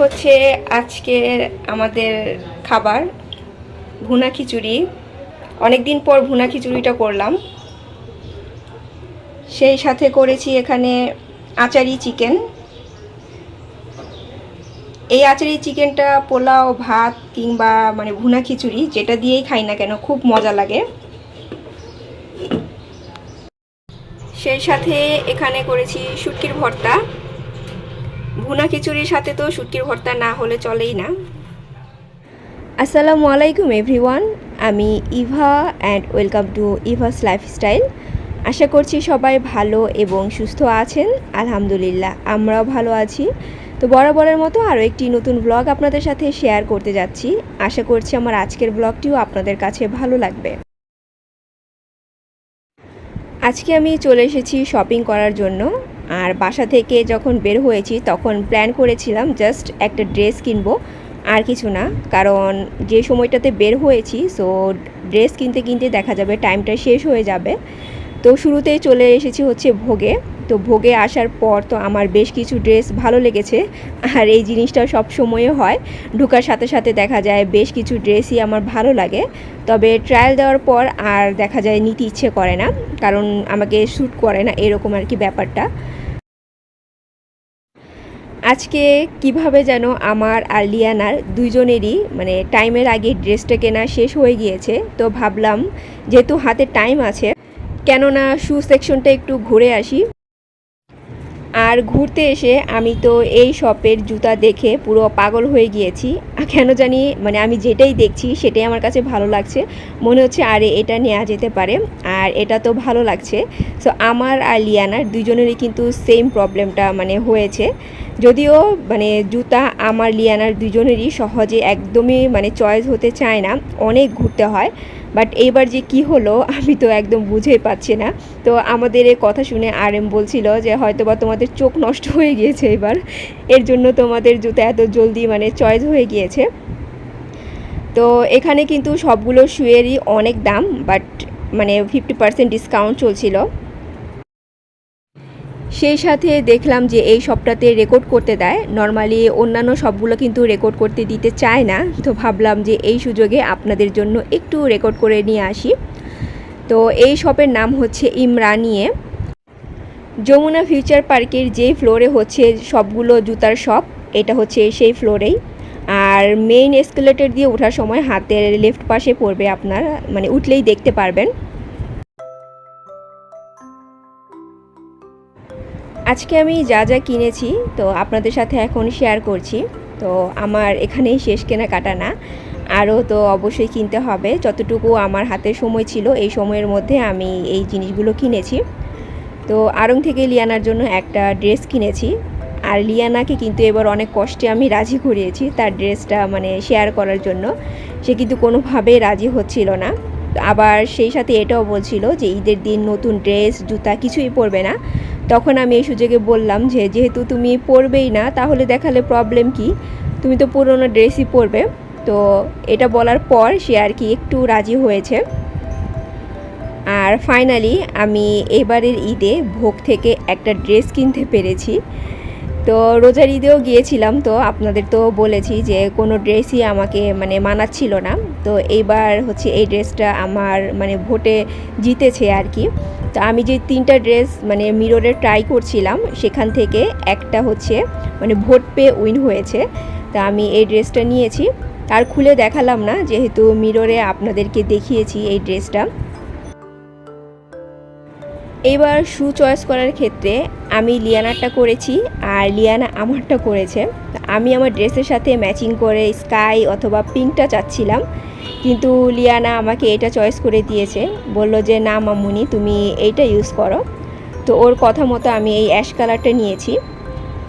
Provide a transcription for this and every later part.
হচ্ছে আজকে আমাদের খাবার, ভুনা খিচুড়ি। অনেক দিন পর ভুনা খিচুড়িটা করলাম। সেই সাথে করেছি এখানে আচারি চিকেন। এই আচারি চিকেনটা পোলাও, ভাত কিংবা মানে ভুনা খিচুড়ি, যেটা দিয়েই খাই না কেন, খুব মজা লাগে। সেই সাথে এখানে করেছি শুটকির ভর্তা। ভুনা খিচুড়ির সাথে তো শুটকির ভর্তা না হলে চলেই না। আসসালামু আলাইকুম, এভরিওয়ান। আমি Eva and welcome to Eva's lifestyle আশা করছি সবাই ভালো এবং সুস্থ আছেন। আলহামদুলিল্লাহ, আমরাও ভালো আছি। তো বরাবরের মতো আরও একটি নতুন ব্লগ আপনাদের সাথে শেয়ার করতে যাচ্ছি। আশা করছি আমার আজকের ব্লগটিও আপনাদের কাছে ভালো লাগবে। আজকে আমি চলে এসেছি শপিং করার জন্য। আর বাসা থেকে যখন বের হয়েছি, তখন প্ল্যান করেছিলাম জাস্ট একটা ড্রেস কিনবো, আর কিছু না। কারণ যে সময়টাতে বের হয়েছি সো ড্রেস কিনতে কিনতে দেখা যাবে টাইমটা শেষ হয়ে যাবে। তো শুরুতেই চলে এসেছি হচ্ছে ভোগে। তো ভোগে আসার পর তো আমার বেশ কিছু ড্রেস ভালো লেগেছে, আর এই জিনিসটা সব সময়ে হয়। ঢোকার সাথে সাথে দেখা যায় বেশ কিছু ড্রেসই আমার ভালো লাগে। তবে ট্রায়াল দেওয়ার পর আর দেখা যায় নিতে ইচ্ছে করে না, কারণ আমাকে শ্যুট করে না, এরকম আর কি ব্যাপারটা। আজকে কীভাবে যেন আমার আর লিয়ানার দুজনেরই মানে টাইমের আগে ড্রেসটা কেনা শেষ হয়ে গিয়েছে, তো ভাবলাম যেহেতু হাতে টাইম আছে, কেননা শু সেকশনটা একটু ঘুরে আসি। আর ঘুরতে এসে আমি তো এই শপের জুতা দেখে পুরো পাগল হয়ে গিয়েছি। কেন জানি মানে আমি যেটাই দেখছি সেটাই আমার কাছে ভালো লাগছে। মনে হচ্ছে, আরে এটা নেওয়া যেতে পারে। আর এটা তো ভালো লাগছে। সো আমার আর লিয়ানার দুজনেরই কিন্তু সেম প্রবলেমটা মানে হয়েছে। যদিও মানে জুতা আমার লিয়ানার দুজনেরই সহজে একদমই মানে চয়েস হতে চায় না। অনেক ঘুরতে হয়। বাট এইবার যে কি হলো, আমি তো একদম বুঝেই পাচ্ছি না। তো আমাদের এই কথা শুনে আর এম বলছিল যে হয়তো বা তোমাদের চোখ নষ্ট হয়ে গিয়েছে এবার। এর জন্য তোমাদের জুতো এত জলদি মানে চয়েস হয়ে গিয়েছে। তো এখানে কিন্তু সবগুলো শুয়েরই অনেক দাম, বাট মানে ফিফটি পার্সেন্ট ডিসকাউন্ট চলছিল। সেই সাথে দেখলাম যে এই শপটাতে রেকর্ড করতে দেয়। নর্মালি অন্যান্য সবগুলো কিন্তু রেকর্ড করতে দিতে চায় না। তো ভাবলাম যে এই সুযোগে আপনাদের জন্য একটু রেকর্ড করে নিয়ে আসি। তো এই শপের নাম হচ্ছে ইমরানিয়ে যমুনা ফিউচার পার্কের যে ফ্লোরে হচ্ছে সবগুলো জুতার শপ এটা হচ্ছে সেই ফ্লোরেই আর মেইন এসকেলেটর দিয়ে ওঠার সময় হাতের লেফট পাশে পড়বে আপনার মানে উঠলেই দেখতে পারবেন। আজকে আমি যা যা কিনেছি, তো আপনাদের সাথে এখন শেয়ার করছি। তো আমার এখানেই শেষ কেনাকাটা না। আরও তো অবশ্যই কিনতে হবে। যতটুকু আমার হাতে সময় ছিল, এই সময়ের মধ্যে আমি এই জিনিসগুলো কিনেছি। তো আড়ং থেকে লিয়ানার জন্য একটা ড্রেস কিনেছি। আর লিয়ানাকে কিন্তু এবার অনেক কষ্টে আমি রাজি করিয়েছি তার ড্রেসটা মানে শেয়ার করার জন্য। সে কিন্তু কোনোভাবেই রাজি হচ্ছিল না। আবার সেই সাথে এটাও বলছিল যে ঈদের দিন নতুন ড্রেস, জুতা কিছুই পরবে না। তখন আমি এই সুযোগে বললাম যে, যেহেতু তুমি পরবেই না, তাহলে দেখালে প্রবলেম কি? তুমি তো পুরোনো ড্রেসই পরবে। তো এটা বলার পর সে আর কি একটু রাজি হয়েছে। আর ফাইনালি আমি এবারের ঈদে ভোগ থেকে একটা ড্রেস কিনতে পেরেছি। তো রোজার ঈদেও গিয়েছিলাম, তো আপনাদের তো বলেছি যে, কোনো ড্রেসই আমাকে মানে মানাচ্ছিল না। তো এইবার হচ্ছে এই ড্রেসটা আমার মানে ভোটে জিতেছে আর কি। তো আমি যে তিনটা ড্রেস মানে মিররে ট্রাই করছিলাম, সেখান থেকে একটা হচ্ছে মানে ভোট পেয়ে উইন হয়েছে। তা আমি এই ড্রেসটা নিয়েছি। আর খুলে দেখালাম না, যেহেতু মিররে আপনাদেরকে দেখিয়েছি এই ড্রেসটা। এইবার শু চয়েস করার ক্ষেত্রে আমি লিয়ানারটা করেছি আর লিয়ানা আমারটা করেছে। আমি আমার ড্রেসের সাথে ম্যাচিং করে স্কাই অথবা পিঙ্কটা চাচ্ছিলাম, কিন্তু লিয়ানা আমাকে এটা চয়েস করে দিয়েছে। বলল যে, না মামুনি, তুমি এইটা ইউজ করো। তো ওর কথা মতো আমি এই অ্যাশ কালারটা নিয়েছি।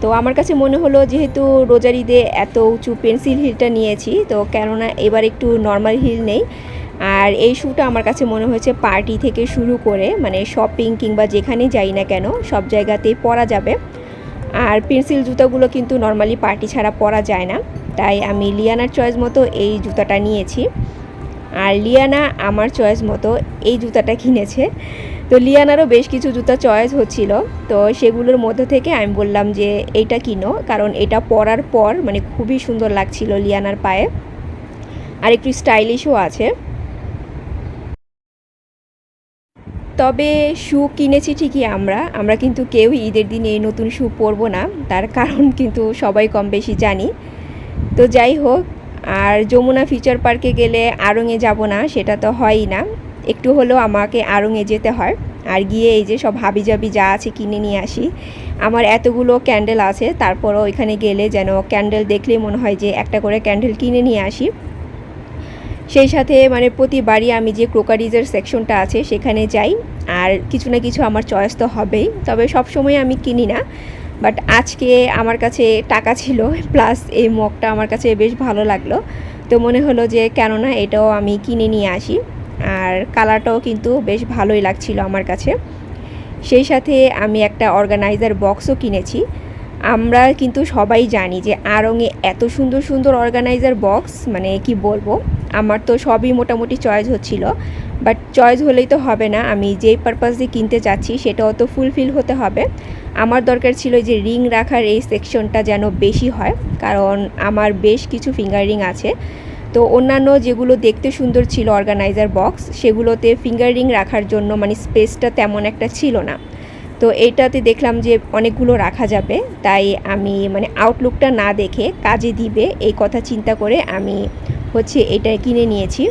তো আমার কাছে মনে হলো, যেহেতু রোজার ঈদে এত উঁচু পেন্সিল হিলটা নিয়েছি, তো কেননা এবার একটু নর্মাল হিল নেই আর এই শ্যুটা আমার কাছে মনে হয়েছে পার্টি থেকে শুরু করে মানে শপিং কিংবা যেখানে যাই না কেন, সব জায়গাতেই পরা যাবে। আর পেন্সিল জুতাগুলো কিন্তু নর্মালি পার্টি ছাড়া পরা যায় না, তাই আমি লিয়ানার চয়েস মতো এই জুতাটা নিয়েছি। আর লিয়ানা আমার চয়েস মতো এই জুতাটা কিনেছে। তো লিয়ানারও বেশ কিছু জুতা চয়েস হচ্ছিল, তো সেগুলোর মধ্যে থেকে আমি বললাম যে এইটা কিনো, কারণ এটা পরার পর মানে খুবই সুন্দর লাগছিল লিয়ানার পায়ে। আর একটু স্টাইলিশও আছে। তবে শু কিনেছি ঠিকই আমরা। আমরা কিন্তু কেউই ঈদের দিনে এই নতুন শু পরবো না। তার কারণ কিন্তু সবাই কম বেশি জানি। তো যাই হোক, আর যমুনা ফিচার পার্কে গেলে আড়ঙে যাব না, সেটা তো হয়ই না। একটু হলেও আমাকে আড়ঙে যেতে হয়। আর গিয়ে এই যে সব হাবিজাবি যা আছে কিনে নিয়ে আসি। আমার এতগুলো ক্যান্ডেল আছে, তারপরও ওইখানে গেলে যেন ক্যান্ডেল দেখলেই মনে হয় যে একটা করে ক্যান্ডেল কিনে নিয়ে আসি। সেই সাথে মানে প্রতিবারই আমি যে ক্রোকারিজের সেকশনটা আছে সেখানে যাই। আর কিছু না কিছু আমার চয়েস তো হবেই। তবে সব সময় আমি কিনি না। বাট আজকে আমার কাছে টাকা ছিল, প্লাস এই মগটা আমার কাছে বেশ ভালো লাগল। তো মনে হলো যে কেননা এটাও আমি কিনে নিয়ে আসি। আর কালারটাও কিন্তু বেশ ভালোই লাগছিল আমার কাছে। সেই সাথে আমি একটা অর্গানাইজার বক্সও কিনেছি। আমরা কিন্তু সবাই জানি যে আড়ঙে এত সুন্দর সুন্দর অর্গানাইজার বক্স মানে কি বলব, আমার তো সবই মোটামুটি চয়েস হচ্ছিল। বাট চয়েস হলেই তো হবে না, আমি যেই পারপাস দিয়ে কিনতে চাচ্ছি সেটাও তো ফুলফিল হতে হবে। আমার দরকার ছিল যে রিং রাখার এই সেকশনটা যেন বেশি হয়, কারণ আমার বেশ কিছু ফিঙ্গার রিং আছে। তো অন্যান্য যেগুলো দেখতে সুন্দর ছিল অর্গানাইজার বক্স সেগুলোতে ফিঙ্গার রিং রাখার জন্য মানে স্পেসটা তেমন একটা ছিল না। তো এইটাতে দেখলাম যে অনেকগুলো রাখা যাবে, তাই আমি মানে আউটলুকটা না দেখে কাজে দিবে এই কথা চিন্তা করে আমি হচ্ছে এটা কিনে নিয়েছি।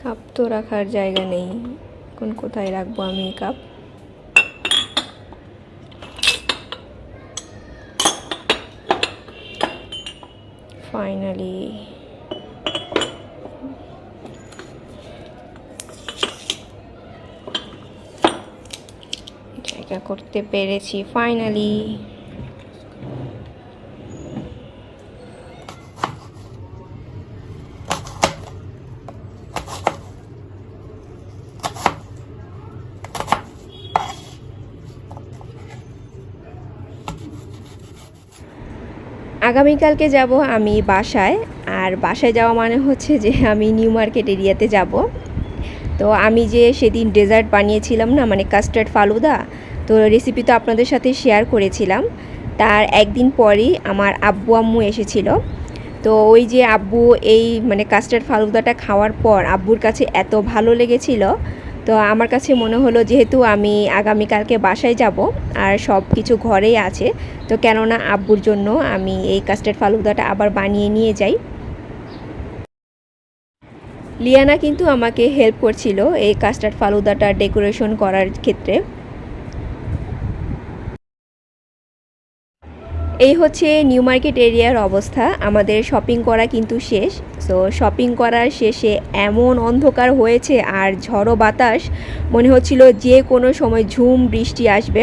কাপ তো রাখার জায়গা নেই, কোন কোথায় রাখব আমি কাপ? ফাইনালি জায়গা করতে পেরেছি ফাইনালি আগামীকালকে যাব আমি বাসায়, আর বাসায় যাওয়া মানে হচ্ছে যে আমি নিউ মার্কেট এরিয়াতে যাব। তো আমি যে সেদিন ডেজার্ট বানিয়েছিলাম না মানে কাস্টার্ড ফালুদা, তো রেসিপি তো আপনাদের সাথে শেয়ার করেছিলাম। তার একদিন পরই আমার আব্বু আম্মু এসেছিল। তো ওই যে আব্বু এই মানে কাস্টার্ড ফালুদাটা খাওয়ার পর আব্বুর কাছে এত ভালো লেগেছিল তো আমার কাছে মনে হলো যেহেতু আমি আগামীকালকে বাসায় যাব আর সব কিছু ঘরেই আছে, তো কেননা আব্বুর জন্য আমি এই কাস্টার্ড ফালুদাটা আবার বানিয়ে নিয়ে যাই। লিয়ানা কিন্তু আমাকে হেল্প করছিল এই কাস্টার্ড ফালুদাটা ডেকোরেশন করার ক্ষেত্রে। এই হচ্ছে নিউ মার্কেট এরিয়ার অবস্থা। আমাদের শপিং করা কিন্তু শেষ। সো শপিং করার শেষে এমন অন্ধকার হয়েছে আর ঝড়ো বাতাস, মনে হচ্ছিল যে কোনো সময় ঝুম বৃষ্টি আসবে।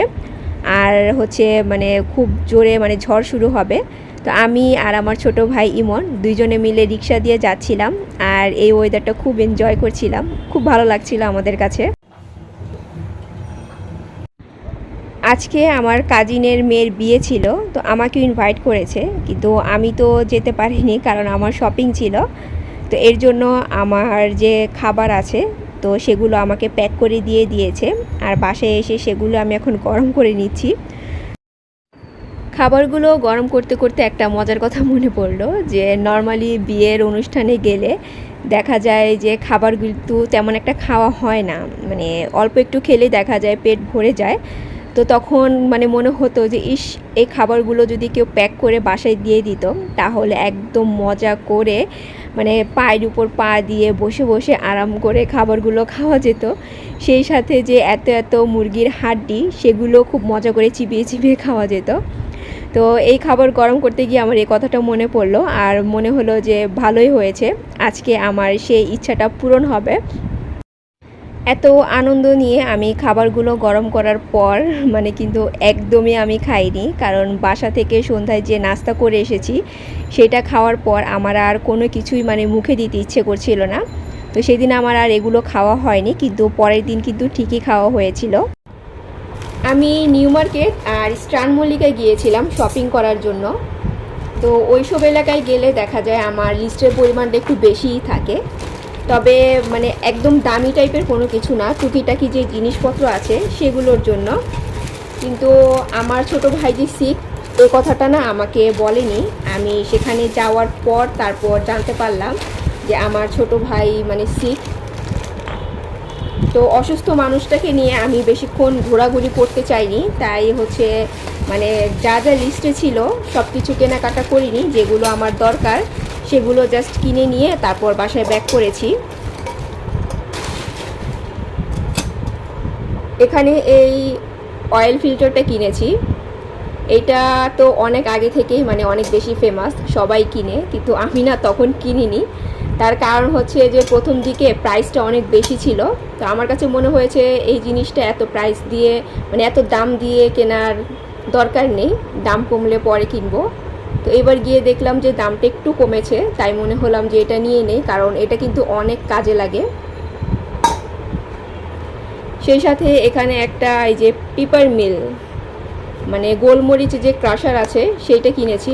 আর হচ্ছে মানে খুব জোরে মানে ঝড় শুরু হবে। তো আমি আর আমার ছোট ভাই ইমন দুইজনে মিলে রিক্সা দিয়ে যাচ্ছিলাম। আর এই ওয়েদারটা খুব এনজয় করছিলাম। খুব ভালো লাগছিল আমাদের কাছে। আজকে আমার কাজিনের মেয়ের বিয়ে ছিল, তো আমাকে ইনভাইট করেছে, কিন্তু আমি তো যেতে পারিনি কারণ আমার শপিং ছিল। তো এর জন্য আমার যে খাবার আছে, তো সেগুলো আমাকে প্যাক করে দিয়ে দিয়েছে, আর বাসায় এসে সেগুলো আমি এখন গরম করে নিচ্ছি। খাবারগুলো গরম করতে করতে একটা মজার কথা মনে পড়ল, যে নর্মালি বিয়ের অনুষ্ঠানে গেলে দেখা যায় যে খাবারগুলো তেমন একটা খাওয়া হয় না মানে অল্প একটু খেলে দেখা যায় পেট ভরে যায়। তো তখন মানে মনে হতো যে, ইস, এই খাবারগুলো যদি কেউ প্যাক করে বাসায় দিয়ে দিত, তাহলে একদম মজা করে মানে পায়ের উপর পা দিয়ে বসে বসে আরাম করে খাবারগুলো খাওয়া যেত। সেই সাথে যে এত এত মুরগির হাড্ডি, সেগুলো খুব মজা করে চিবিয়ে চিবিয়ে খাওয়া যেত। তো এই খাবার গরম করতে গিয়ে আমার এই কথাটা মনে পড়ল, আর মনে হলো যে ভালোই হয়েছে। আজকে আমার সেই ইচ্ছাটা পূরণ হবে। এত আনন্দ নিয়ে আমি খাবারগুলো গরম করার পর মানে কিন্তু একদমই আমি খাইনি। কারণ বাসা থেকে সন্ধ্যায় যে নাস্তা করে এসেছি, সেটা খাওয়ার পর আমার আর কোনো কিছুই মানে মুখে দিতে ইচ্ছে করছিল না। তো সেদিন আমার আর এগুলো খাওয়া হয়নি, কিন্তু পরের দিন কিন্তু ঠিকই খাওয়া হয়েছিল। আমি নিউ মার্কেট আর স্টান মল্লিকায় গিয়েছিলাম শপিং করার জন্য। তো ওইসব এলাকায় গেলে দেখা যায় আমার লিস্টের পরিমাণটা একটু বেশিই থাকে। তবে মানে একদম দামি টাইপের কোনো কিছু না। টুকিটাকি যে জিনিসপত্র আছে সেগুলোর জন্য। কিন্তু আমার ছোট ভাই যে শিখ এই কথাটা না আমাকে বলেনি। আমি সেখানে যাওয়ার পর তারপর জানতে পারলাম যে আমার ছোট ভাই মানে শিখ তো অসুস্থ মানুষটাকে নিয়ে আমি বেশিক্ষণ ঘোরাঘুরি করতে চাইনি। তাই হচ্ছে মানে যা যা লিস্টে ছিল সব কিছু কেনাকাটা করিনি, যেগুলো আমার দরকার। সেগুলো জাস্ট কিনে নিয়ে তারপর বাসায় ব্যাক করেছি। এখানে এই অয়েল ফিল্টারটা কিনেছি। এটা তো অনেক আগে থেকেই মানে অনেক বেশি ফেমাস সবাই কিনে, কিন্তু আমি না তখন কিনিনি। তার কারণ হচ্ছে যে প্রথম দিকে প্রাইসটা অনেক বেশি ছিল। তো আমার কাছে মনে হয়েছে এই জিনিসটা এত প্রাইস দিয়ে মানে এত দাম দিয়ে কেনার দরকার নেই। দাম কমলে পরে কিনবো। তো এবার গিয়ে দেখলাম যে দামটা একটু কমেছে, তাই মনে হলাম যে এটা নিয়ে নেই, কারণ এটা কিন্তু অনেক কাজে লাগে। সেই সাথে এখানে একটা এই যে পিপার মিল মানে গোলমরিচ যে ক্রাশার আছে, সেইটা কিনেছি।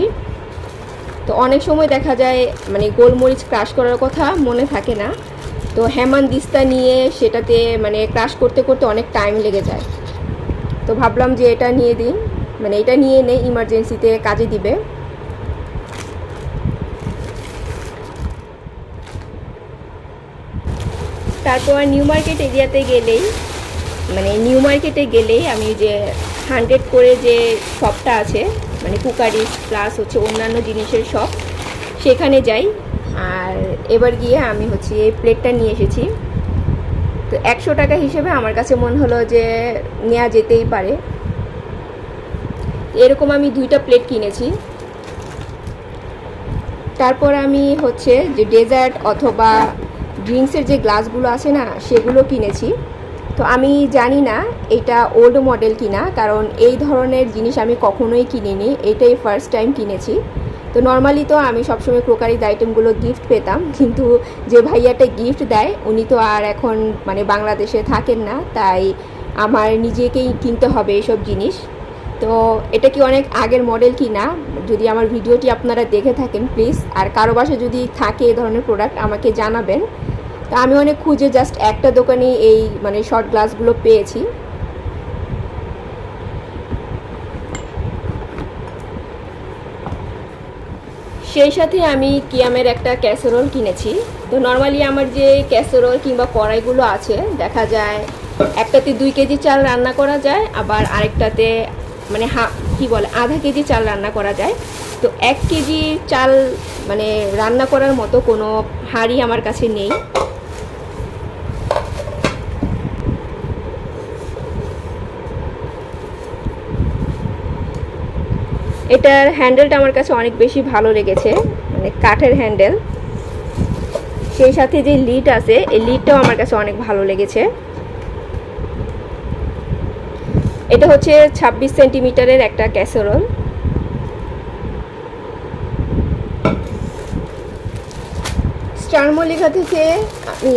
তো অনেক সময় দেখা যায় মানে গোলমরিচ ক্রাশ করার কথা মনে থাকে না। তো হেমান দিস্তা নিয়ে সেটাতে মানে ক্রাশ করতে করতে অনেক টাইম লেগে যায়। তো ভাবলাম যে এটা নিয়ে দিন মানে এটা নিয়ে নেই ইমার্জেন্সিতে কাজে দিবে। তারপর নিউ মার্কেট এরিয়াতে গেলেই মানে নিউ মার্কেটে গেলেই আমি যে হান্ড্রেড করে যে শপটা আছে মানে কুকারি প্লাস হচ্ছে অন্যান্য জিনিসের শপ, সেখানে যাই। আর এবার গিয়ে আমি হচ্ছে এই প্লেটটা নিয়ে এসেছি। তো একশো টাকা হিসেবে আমার কাছে মনে হলো যে নেওয়া যেতেই পারে। এরকম আমি দুইটা প্লেট কিনেছি। তারপর আমি হচ্ছে যে ডেজার্ট অথবা ড্রিঙ্কসের যে গ্লাসগুলো আছে না, সেগুলো কিনেছি। তো আমি জানি না এটা ওল্ড মডেল কিনা, কারণ এই ধরনের জিনিস আমি কখনোই কিনিনি। এটাই ফার্স্ট টাইম কিনেছি। তো নর্মালি তো আমি সবসময় ক্রোকারিজ আইটেমগুলো গিফট পেতাম, কিন্তু যে ভাইয়াটা গিফট দেয়, উনি তো আর এখন মানে বাংলাদেশে থাকেন না, তাই আমার নিজেকেই কিনতে হবে এইসব জিনিস। তো এটা কি অনেক আগের মডেল কি না যদি আমার ভিডিওটি আপনারা দেখে থাকেন প্লিজ আর কারও বাসা যদি থাকে এ ধরনের প্রোডাক্ট আমাকে জানাবেন। তো আমি অনেক খুঁজে জাস্ট একটা দোকানে এই মানে শর্ট গ্লাসগুলো পেয়েছি। সেই সাথে আমি কিয়ামের একটা ক্যাসেরোল কিনেছি। তো নর্মালি আমার যে ক্যাসেরোল কিংবা কড়াইগুলো আছে, দেখা যায় একটাতে দুই কেজি চাল রান্না করা যায়, আবার আরেকটাতে মানে হা, কি বলে, আধা কেজি চাল রান্না করা যায়। তো এক কেজি চাল মানে রান্না করার মতো কোনো হাঁড়ি আমার কাছে নেই। এটার হ্যান্ডেলটা আমার কাছে অনেক বেশি ভালো লেগেছে মানে কাঠের হ্যান্ডেল। সেই সাথে যে লিড আছে, এই লিডটাও আমার কাছে অনেক ভালো লেগেছে। এটা হচ্ছে ছাব্বিশ সেন্টিমিটারের একটা ক্যাসেরোল। স্টার মল্লিকা থেকে আমি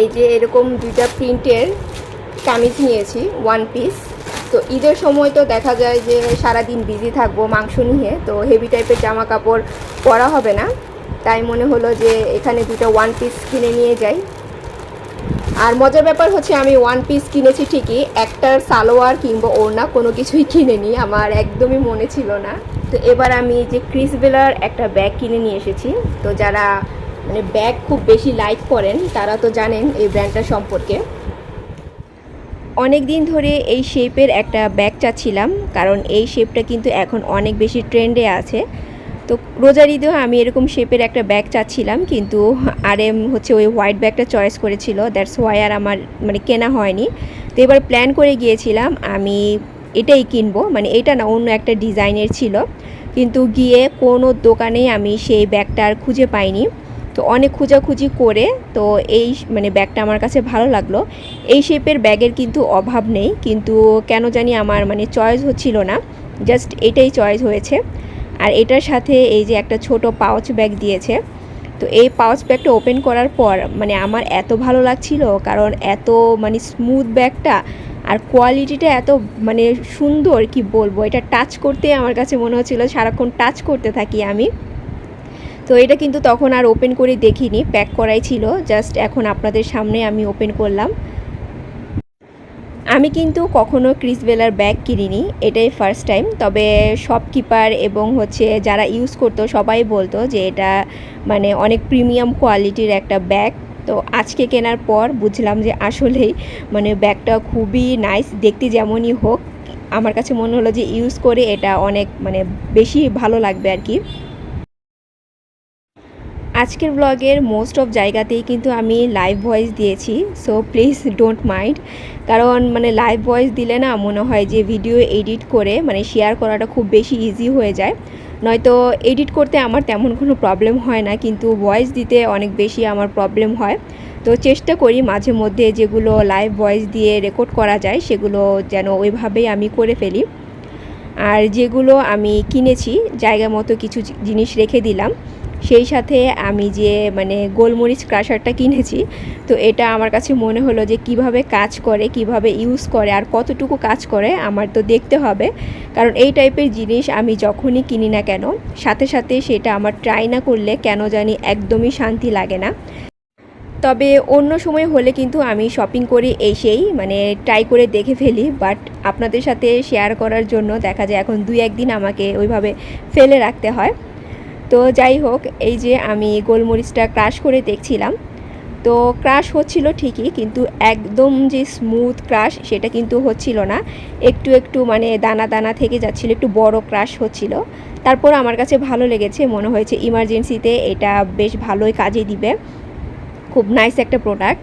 এই যে এরকম দুইটা প্রিন্টের কামিজ নিয়েছি ওয়ান পিস তো ঈদের সময় তো দেখা যায় যে সারাদিন বিজি থাকব, মাংস নিয়ে, তো হেভি টাইপের জামা কাপড় পরা হবে না। তাই মনে হলো যে এখানে দুটো ওয়ান পিস কিনে নিয়ে যাই। আর মজার ব্যাপার হচ্ছে আমি ওয়ান পিস কিনেছি ঠিকই, একটার সালোয়ার কিংবা ওড়না কোনো কিছুই কিনেনি, আমার একদমই মনে ছিল না। তো এবার আমি যে ক্রিস বেলার একটা ব্যাগ কিনে নিয়ে এসেছি। তো যারা মানে ব্যাগ খুব বেশি লাইক করেন, তারা তো জানেন এই ব্র্যান্ডটা সম্পর্কে। অনেক দিন ধরে এই শেপের একটা ব্যাগ চাচ্ছিলাম, কারণ এই শেপটা কিন্তু এখন অনেক বেশি ট্রেন্ডে আছে। তো রোজার ঈদেও আমি এরকম শেপের একটা ব্যাগ চাচ্ছিলাম, কিন্তু আর এম হচ্ছে ওই হোয়াইট ব্যাগটা চয়েস করেছিল দ্যাটস ওয়াই আর আমার মানে কেনা হয়নি। তো এবার প্ল্যান করে গিয়েছিলাম, আমি এটাই কিনবো মানে এটা না, অন্য একটা ডিজাইনের ছিল। কিন্তু গিয়ে কোনো দোকানেই আমি সেই ব্যাগটা আর খুঁজে পাইনি। তো অনেক খোঁজাখুঁজি করে তো এই মানে ব্যাগটা আমার কাছে ভালো লাগল। এই শেপের ব্যাগের কিন্তু অভাব নেই, কিন্তু কেন জানি আমার মানে চয়েস হচ্ছিল না। জাস্ট এটাই চয়েস হয়েছে। আর এটার সাথে এই যে একটা ছোট পাউচ ব্যাগ দিয়েছে। তো এই পাউচ ব্যাগটা ওপেন করার পর মানে আমার এত ভালো লাগছিল, কারণ এত মানে স্মুথ ব্যাগটা আর কোয়ালিটিটা এত মানে সুন্দর, কি বলব? এটা টাচ করতে আমার কাছে মনে হচ্ছিল, সারাক্ষণ টাচ করতে থাকি আমি। তো এটা কিন্তু তখন আর ওপেন করে দেখিনি প্যাক করাই ছিল জাস্ট এখন আপনাদের সামনে আমি ওপেন করলাম। আমি কিন্তু কখনো ক্রিসবেলার ব্যাগ কিনিনি, এটাই ফার্স্ট টাইম তবে শপকিপার এবং হচ্ছে যারা ইউজ করতো সবাই বলতো যে এটা মানে অনেক প্রিমিয়াম কোয়ালিটির একটা ব্যাগ তো আজকে কেনার পর বুঝলাম যে আসলেই মানে ব্যাগটা খুবই নাইস দেখতে যেমনই হোক, আমার কাছে মনে হলো যে ইউজ করে এটা অনেক মানে বেশি ভালো লাগবে আর কি। আজকের ব্লগের মোস্ট অফ জায়গাতেই কিন্তু আমি লাইভ ভয়েস দিয়েছি সো প্লিজ ডোন্ট মাইন্ড কারণ মানে লাইভ ভয়েস দিলে না মনে হয় যে ভিডিও এডিট করে মানে শেয়ার করাটা খুব বেশি ইজি হয়ে যায়। নয়তো এডিট করতে আমার তেমন কোনো প্রবলেম হয় না, কিন্তু ভয়েস দিতে অনেক বেশি আমার প্রবলেম হয়। তো চেষ্টা করি মাঝে মধ্যে যেগুলো লাইভ ভয়েস দিয়ে রেকর্ড করা যায়, সেগুলো যেন ওইভাবেই আমি করে ফেলি। আর যেগুলো আমি কিনেছি, জায়গা মতো কিছু জিনিস রেখে দিলাম সেই সাথে আমি যে মানে গোলমরিচ ক্রাশারটা কিনেছি, তো এটা আমার কাছে মনে হলো যে কীভাবে কাজ করে, কীভাবে ইউজ করে আর কতটুকু কাজ করে আমার তো দেখতে হবে। কারণ এই টাইপের জিনিস আমি যখনই কিনি না কেন, সাথে সাথে সেটা আমার ট্রাই না করলে কেন জানি একদমই শান্তি লাগে না। তবে অন্য সময় হলে কিন্তু আমি শপিং করি এসেই মানে ট্রাই করে দেখে ফেলি বাট আপনাদের সাথে শেয়ার করার জন্য দেখা যায় এখন দুই একদিন আমাকে ওইভাবে ফেলে রাখতে হয়। তো যাই হোক, এই যে আমি গোলমরিচটা ক্রাশ করে দেখছিলাম। তো ক্রাশ হচ্ছিল ঠিকই, কিন্তু একদম যে স্মুথ ক্রাশ সেটা কিন্তু হচ্ছিল না। একটু একটু মানে দানা দানা থেকে যাচ্ছিল, একটু বড় ক্রাশ হচ্ছিল। তারপর আমার কাছে ভালো লেগেছে, মনে হয়েছে ইমার্জেন্সিতে এটা বেশ ভালোই কাজে দিবে। খুব নাইস একটা প্রোডাক্ট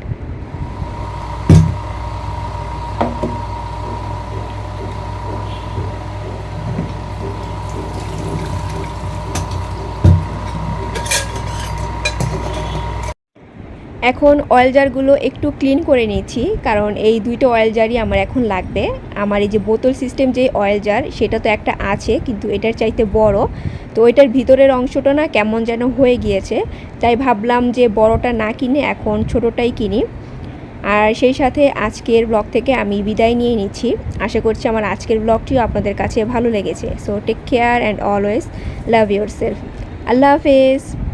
এখন অয়েল জারগুলো একটু ক্লিন করে নিচ্ছি কারণ এই দুইটা অয়েল জারই আমার এখন লাগবে। আমার এই যে বোতল সিস্টেম যে অয়েল জার সেটা তো একটা আছে, কিন্তু এটার চাইতে বড়। তো এটার ভিতরের অংশটা না কেমন যেন হয়ে গিয়েছে, তাই ভাবলাম যে বড়টা না কিনে এখন ছোটোটাই কিনি। আর সেই সাথে আজকের ব্লগ থেকে আমি বিদায় নিয়ে নিচ্ছি। আশা করছি আমার আজকের ব্লগটিও আপনাদের কাছে ভালো লেগেছে। So take care and always love yourself আল্লাহ হাফেজ।